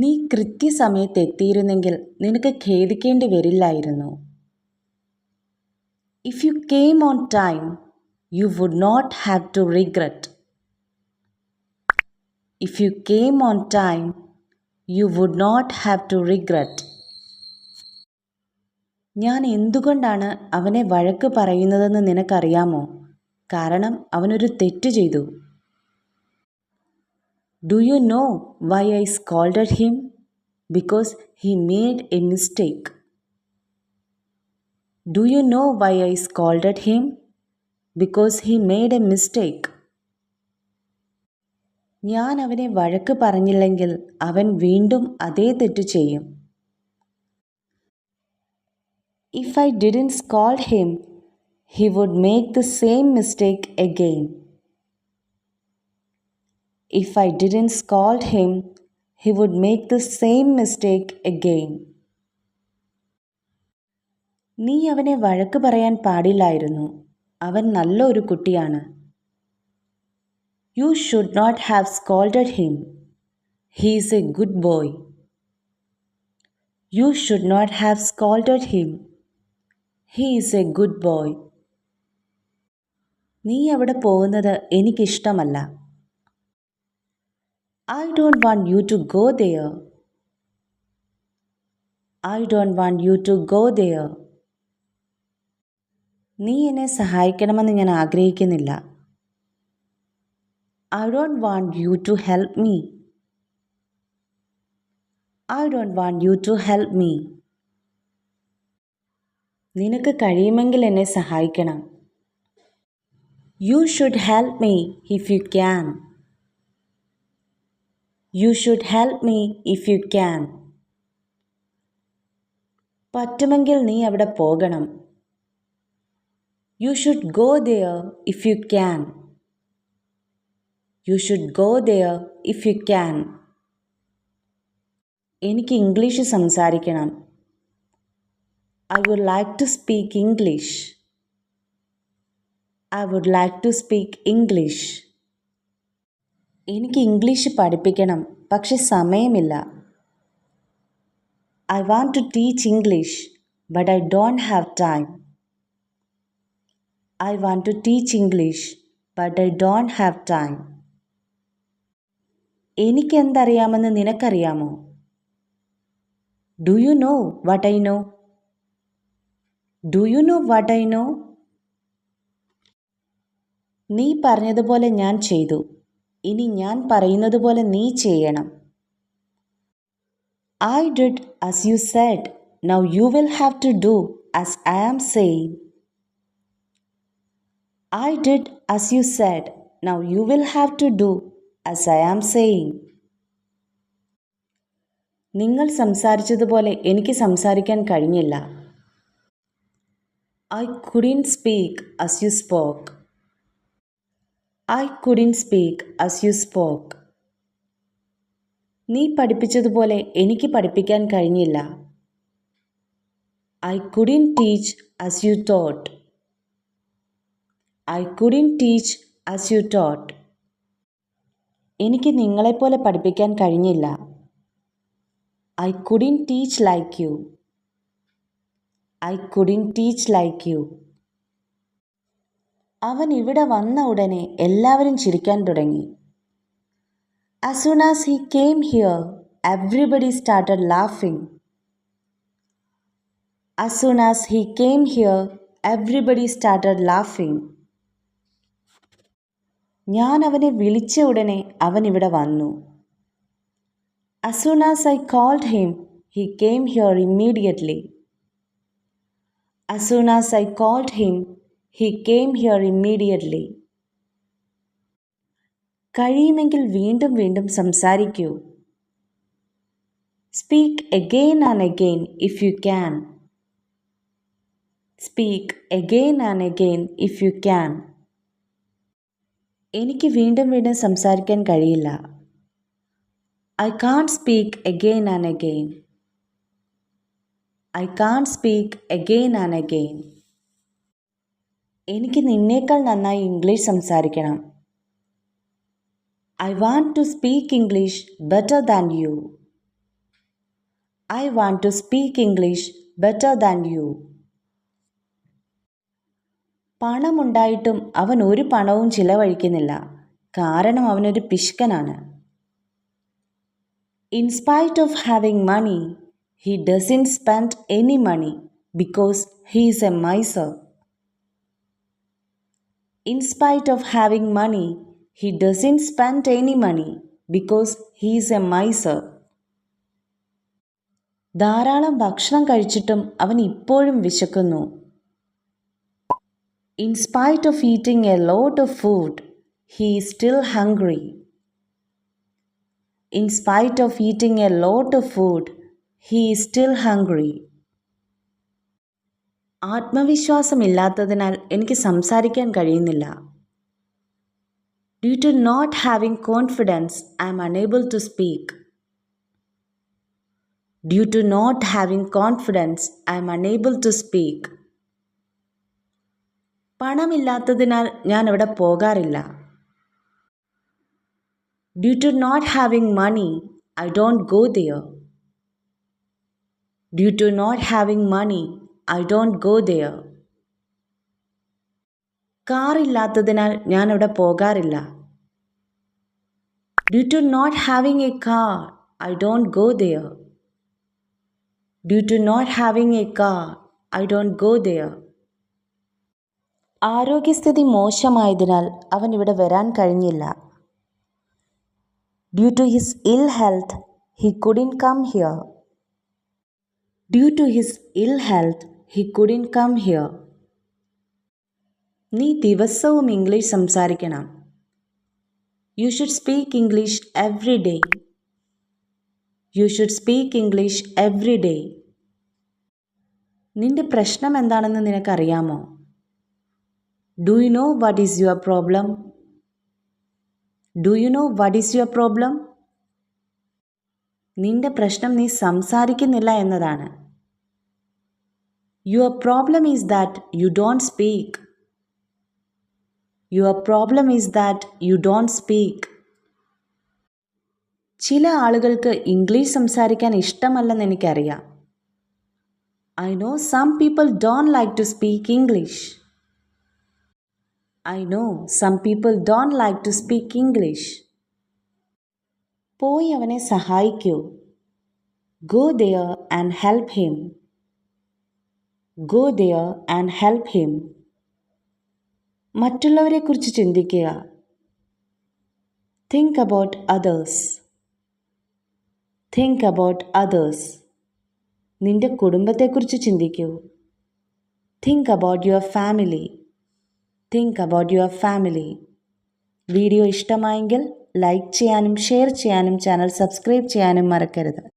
നീ കൃത്യസമയത്ത് എത്തിയിരുന്നെങ്കിൽ നിനക്ക് ഖേദിക്കേണ്ടി വരില്ലായിരുന്നു. If you came on time you would not have to regret if you came on time you would not have to regret ഞാൻ എന്തുകൊണ്ടാണ് അവനെ വഴക്ക് പറയുന്നതെന്ന് നിനക്കറിയാമോ? കാരണം അവനൊരു തെറ്റ് ചെയ്തു. Do you know why I scolded him because he made a mistake do you know why I scolded him because he made a mistake ഞാൻ അവനെ വഴക്ക് പറഞ്ഞില്ലെങ്കിൽ അവൻ വീണ്ടും അതേ തെറ്റ് ചെയ്യും If I didn't scold him, he would make the same mistake again. If I didn't scold him, he would make the same mistake again. നീ അവനെ വഴക്ക് പറയാൻ പാടില്ലായിരുന്നു. അവൻ നല്ല ഒരു കുട്ടിയാണ്. You should not have scolded him he is a good boy you should not have scolded him he is a good boy നീ അവിടെ പോകുന്നത് എനിക്കിഷ്ടമല്ല. I don't want you to go there. I don't want you to go there. നീ എന്നെ സഹായിക്കണമെന്ന് ഞാൻ ആഗ്രഹിക്കുന്നില്ല. I don't want you to help me I don't want you to help me നിനക്ക് കഴിയുമെങ്കിൽ എന്നെ സഹായിക്കണം. You should help me if you can you should help me if you can പറ്റുമെങ്കിൽ നീ അവിടെ പോകണം. You should go there if you can you should go there if you can എനിക്ക് English സംസാരിക്കണം. I would like to speak English I would like to speak English. എനിക്ക് English പഠിപ്പിക്കണം പക്ഷെ സമയമില്ല. I want to teach English but I don't have time I want to teach English but I don't have time എനിക്കെന്തറിയാമെന്ന് നിനക്കറിയാമോ? Do you know what I know do you know what I know നീ പറഞ്ഞതുപോലെ ഞാൻ ചെയ്തു. ഇനി ഞാൻ പറയുന്നത് പോലെ നീ ചെയ്യണം. I did as you said now you will have to do as I am saying I did as you said now you will have to do as I am saying നിങ്ങൾ സംസാരിച്ചതുപോലെ എനിക്ക് സംസാരിക്കാൻ കഴിഞ്ഞില്ല. I couldn't speak as you spoke. I couldn't speak as you spoke. നീ പഠിപ്പിച്ചതുപോലെ എനിക്ക് പഠിപ്പിക്കാൻ കഴിഞ്ഞില്ല. I couldn't teach as you taught I couldn't teach as you taught എനിക്ക് നിങ്ങളെപ്പോലെ പഠിപ്പിക്കാൻ കഴിഞ്ഞില്ല. I couldn't teach like you I couldn't teach like you അവൻ ഇവിടെ വന്ന ഉടനെ എല്ലാവരും ചിരിക്കാൻ തുടങ്ങി. As soon as he came here everybody started laughing as soon as he came here everybody started laughing ഞാൻ അവനെ വിളിച്ച ഉടനെ അവൻ ഇവിടെ വന്നു. As soon as I called him he came here immediately As soon as I called him, he came here immediately കഴിയുമെങ്കിൽ വീണ്ടും വീണ്ടും സംസാരിക്കൂ. Speak again and again if you can speak again and again if you can എനിക്ക് വീണ്ടും വീണ്ടും സംസാരിക്കാൻ കഴിയില്ല. I can't speak again and again I can't speak again and again എനിക്ക് നിന്നേക്കാൾ നന്നായി ഇംഗ്ലീഷ് സംസാരിക്കണം. I want to speak English better than you I want to speak English better than you പണമുണ്ടായിട്ടും അവൻ ഒരു പണവും ചിലവഴിക്കുന്നില്ല. കാരണം അവനൊരു പിഷ്കനാണ് in spite of having money he doesn't spend any money because he is a miser in spite of having money he doesn't spend any money because he is a miser ധാരാളം ഭക്ഷണം കഴിച്ചിട്ടും അവൻ ഇപ്പോഴും വിശക്കുന്നു. In spite of eating a lot of food he still hungry in spite of eating a lot of food he still hungry ആത്മവിശ്വാസമില്ലാത്തതിനാൽ എനിക്ക് സംസാരിക്കാൻ കഴിയുന്നില്ല. Due to not having confidence I am unable to speak due to not having confidence I am unable to speak പണമില്ലാത്തതിനാൽ ഞാൻ അവിടെ പോകാറില്ല. Due to not having money I don't go there due to not having money I don't go there കാറില്ലാത്തതിനാൽ ഞാൻ അവിടെ പോകാറില്ല. Due to not having a car I don't go there due to not having a car I don't go there ആരോഗ്യസ്ഥിതി മോശമായതിനാൽ അവൻ ഇവിടെ വരാൻ കഴിഞ്ഞില്ല. Due to his ill health he couldn't come here. Due to his ill health he couldn't come here നീ ദിവസവും English സംസാരിക്കണം. You should speak English every day you should speak English every day നിന്റെ പ്രശ്നം എന്താണെന്ന് നിനക്കറിയാമോ? Do you know what is your problem do you know what is your problem നിന്റെ പ്രശ്നം നീ സംസാരിക്കുന്നില്ല എന്നതാണ്. Your problem is that you don't speak your problem is that you don't speak ചില ആളുകൾക്ക് ഇംഗ്ലീഷ് സംസാരിക്കാൻ ഇഷ്ടമല്ലെന്ന് എനിക്കറിയാം. I know some people don't like to speak English I know some people don't like to speak English പോയി അവനെ സഹായിക്കൂ. Go there and help him go there and help him മറ്റുള്ളവരെക്കുറിച്ച് ചിന്തിക്കുക. Think about others think about others നിന്റെ കുടുംബത്തെക്കുറിച്ച് ചിന്തിക്കൂ. Think about your family think about your family video ഇഷ്ടമായെങ്കിൽ like ചെയ്യാനും share ചെയ്യാനും channel subscribe ചെയ്യാനും മറക്കരുത്.